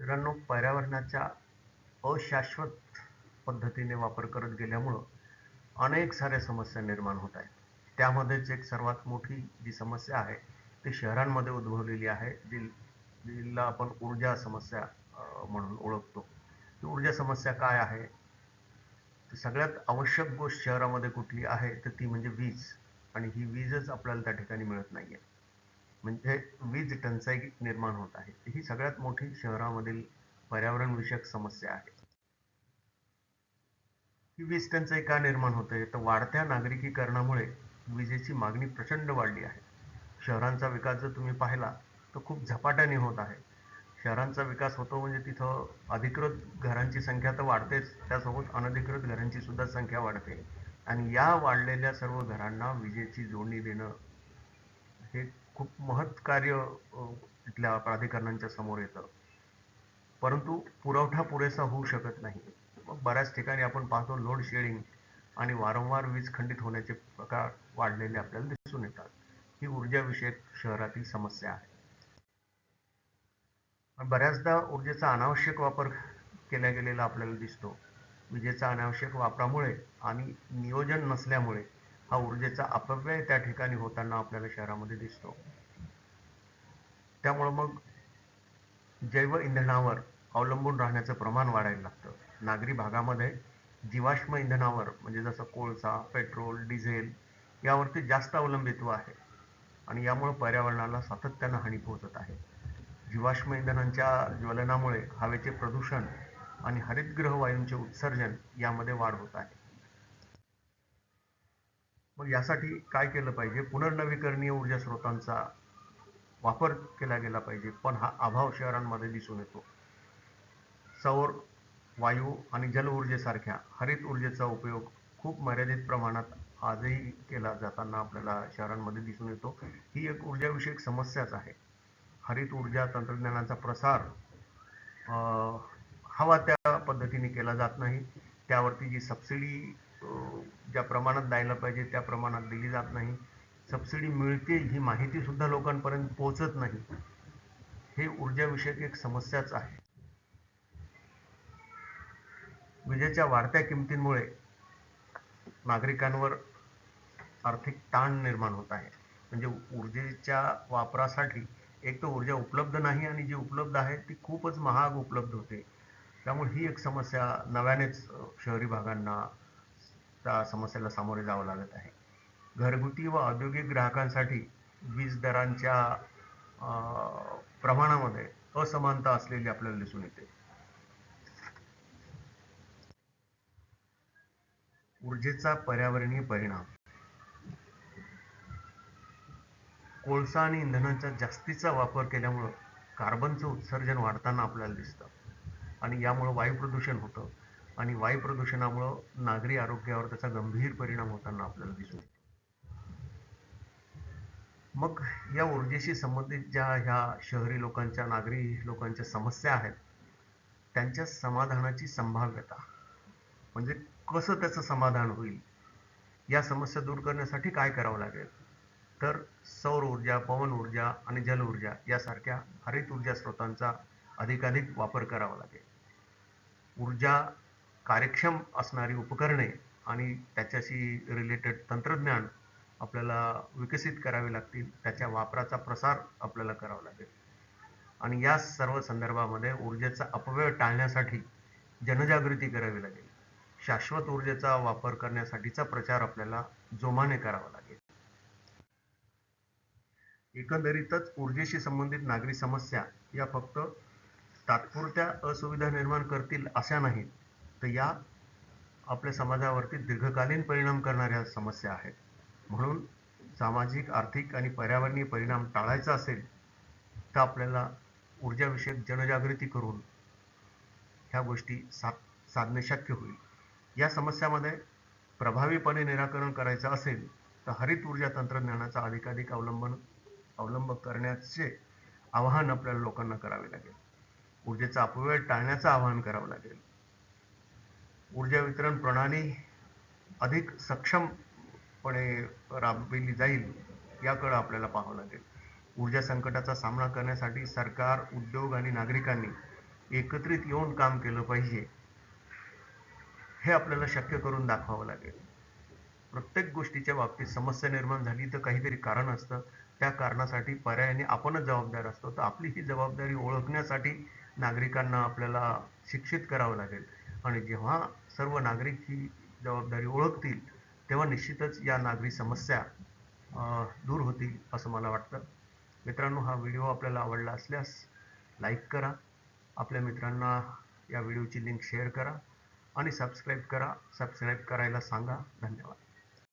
मित्रांनो पर्यावरणाच्या अशाश्वत पद्धतीने वापर करत गेल्यामुळं अनेक साऱ्या समस्या निर्माण होत आहेत. त्यामध्येच एक सर्वात मोठी जी समस्या आहे ती शहरांमध्ये उद्भवलेली आहे. जी जिला आपण ऊर्जा समस्या म्हणून ओळखतो. ती ऊर्जा समस्या काय आहे? तर सगळ्यात आवश्यक गोष्ट शहरामध्ये कुठली आहे? तर ती म्हणजे वीज. आणि ही वीजच आपल्याला त्या ठिकाणी मिळत नाही आहे म्हणजे वीज टंचाई निर्माण होत आहे. ही सगळ्यात मोठी शहरामधील पर्यावरण विषयक समस्या आहे. ही वीज टंचाई का निर्माण होते? तर वाढत्या नागरिकीकरणामुळे विजेची मागणी प्रचंड वाढली आहे. शहरांचा विकास जर तुम्ही पाहिला तर खूप झपाट्याने होत आहे. शहरांचा विकास होतो म्हणजे तिथं अधिकृत घरांची संख्या तर वाढतेच त्यासोबत अनधिकृत घरांची सुद्धा संख्या वाढते. आणि या वाढलेल्या सर्व घरांना विजेची जोडणी देणं हे खूप महत् कार्य इथल्या प्राधिकरणांच्या समोर येतं. परंतु पुरवठा पुरेसा होऊ शकत नाही. मग बऱ्याच ठिकाणी आपण पाहतो लोड शेडिंग आणि वारंवार वीज खंडित होण्याचे प्रकार वाढलेले आपल्याला दिसून येतात. ही ऊर्जाविषयक शहरातील समस्या आहे. बऱ्याचदा ऊर्जेचा अनावश्यक वापर केला गेलेला आपल्याला दिसतो. विजेचा अनावश्यक वापरामुळे आणि नियोजन नसल्यामुळे हा ऊर्जेचा अपव्यय त्या ठिकाणी होताना आपल्याला शहरामध्ये दिसतो. त्यामुळं मग जैव इंधनावर अवलंबून राहण्याचं प्रमाण वाढायला लागतं. नागरी भागामध्ये जीवाश्म इंधनावर म्हणजे जसं कोळसा पेट्रोल डिझेल यावरती जास्त अवलंबित्व आहे. आणि यामुळे पर्यावरणाला सातत्यानं हानी पोहोचत आहे. जीवाश्म इंधनांच्या ज्वलनामुळे हवेचे प्रदूषण आणि हरितगृह वायूंचे उत्सर्जन यामध्ये वाढ होत आहे. मग यासाठी काय केलं पाहिजे? पुनर्नवीकरणीय ऊर्जा स्रोतांचा वापर केला गेला पाहिजे. पण हा अभाव शहरांमध्ये दिसून येतो. सौर वायू आणि जल ऊर्जेसारख्या हरित ऊर्जेचा उपयोग खूप मर्यादित प्रमाणात आजही केला जाताना आपल्याला शहरांमध्ये दिसून येतो. ही एक ऊर्जाविषयक समस्याच आहे. हरित ऊर्जा तंत्रज्ञानाचा प्रसार हवा त्या पद्धतीने केला जात नाही. त्यावरती जी सबसिडी ज्या प्रमाणात द्यायला पाहिजे त्या प्रमाणात दिली जात नाही. सबसिडी मिळते ही माहिती सुद्धा लोकांपर्यंत पोहोचत नाही. हे ऊर्जाविषयक एक समस्याच आहे. विजेच्या वाढत्या किमतींमुळे नागरिकांवर आर्थिक ताण निर्माण होत आहे. म्हणजे ऊर्जेच्या वापरासाठी एक तर ऊर्जा उपलब्ध नाही आणि जी उपलब्ध आहे ती खूपच महाग उपलब्ध होते. त्यामुळे ही एक समस्या नव्यानेच शहरी भागांना त्या समस्येला सामोरे जावं लागत आहे. घरगुती व औद्योगिक ग्राहकांसाठी वीज दरांच्या प्रमाणामध्ये असमानता असलेली आपल्याला दिसून येते. ऊर्जेचा पर्यावरणीय परिणाम. कोळसा आणि इंधनाचा जास्तीचा वापर केल्यामुळं कार्बनचं उत्सर्जन वाढताना आपल्याला दिसतं. आणि यामुळं वायू प्रदूषण होतं. आणि वायू प्रदूषणामुळं नागरी आरोग्यावर त्याचा गंभीर परिणाम होताना आपल्याला दिसून येतो. मग या ऊर्जेशी संबंधित ज्या ह्या शहरी लोकांच्या नागरी लोकांच्या समस्या आहेत त्यांच्या समाधानाची संभाव्यता म्हणजे कसं त्याचं समाधान होईल या समस्या दूर करण्यासाठी काय करावं लागेल? तर सौर ऊर्जा पवन ऊर्जा आणि जल ऊर्जा यासारख्या हरित ऊर्जा स्रोतांचा अधिकाधिक वापर करावा लागेल. ऊर्जा कार्यक्षम असणारी उपकरणे आणि त्याच्याशी रिलेटेड तंत्रज्ञान आपल्याला विकसित करावे लागतील त्याच्या वापराचा प्रसार आपल्याला करावा लागेल. आणि या सर्व संदर्भामध्ये ऊर्जेचा अपव्यय टाळण्यासाठी जनजागृती करावी लागेल. शाश्वत ऊर्जेचा वापर करण्यासाठीचा प्रचार आपल्याला जोमाने करावा लागेल. एकंदरीतच ऊर्जेशी संबंधित नागरी समस्या या फक्त तात्पुरत्या असुविधा निर्माण करतील अशा नाहीत. तर या आपल्या समाजावरती दीर्घकालीन परिणाम करणाऱ्या समस्या आहेत. म्हणून सामाजिक आर्थिक आणि पर्यावरणीय परिणाम टाळायचा असेल तर आपल्याला ऊर्जाविषयक जनजागृती करून ह्या गोष्टी सा साधणे शक्य होईल. या समस्यामध्ये प्रभावीपणे निराकरण करायचं असेल तर हरित ऊर्जा तंत्रज्ञानाचा अधिकाधिक अवलंबन अवलंब करण्याचे आवाहन आपल्याला लोकांना करावे लागेल. ऊर्जेचा अपव्यय टाळण्याचं आवाहन करावं लागेल. ऊर्जा वितरण प्रणाली अधिक सक्षमपणे राबविली जाईल याकडं आपल्याला पाहावं लागेल. ऊर्जा संकटाचा सामना करण्यासाठी सरकार उद्योग आणि नागरिकांनी एकत्रित येऊन काम केलं पाहिजे हे आपल्याला शक्य करून दाखवावं लागेल. प्रत्येक गोष्टीच्या बाबतीत समस्या निर्माण झाली तर काहीतरी कारण असतं. त्या कारणासाठी पर्यायाने आपणच जबाबदार असतो. तर आपली ही जबाबदारी ओळखण्यासाठी नागरिकांना आपल्याला शिक्षित करावं लागेल. आणि जेव्हा सर्व नागरिक ही जबाबदारी ओळखतील तेव्हा निश्चितच या नागरी समस्या दूर होतील असं मला वाटतं. मित्रांनो हा व्हिडिओ आपल्याला आवडला असल्यास लाईक करा. आपल्या मित्रांना या व्हिडिओची लिंक शेअर करा आणि सबस्क्राईब करा. सबस्क्राईब करायला सांगा. धन्यवाद.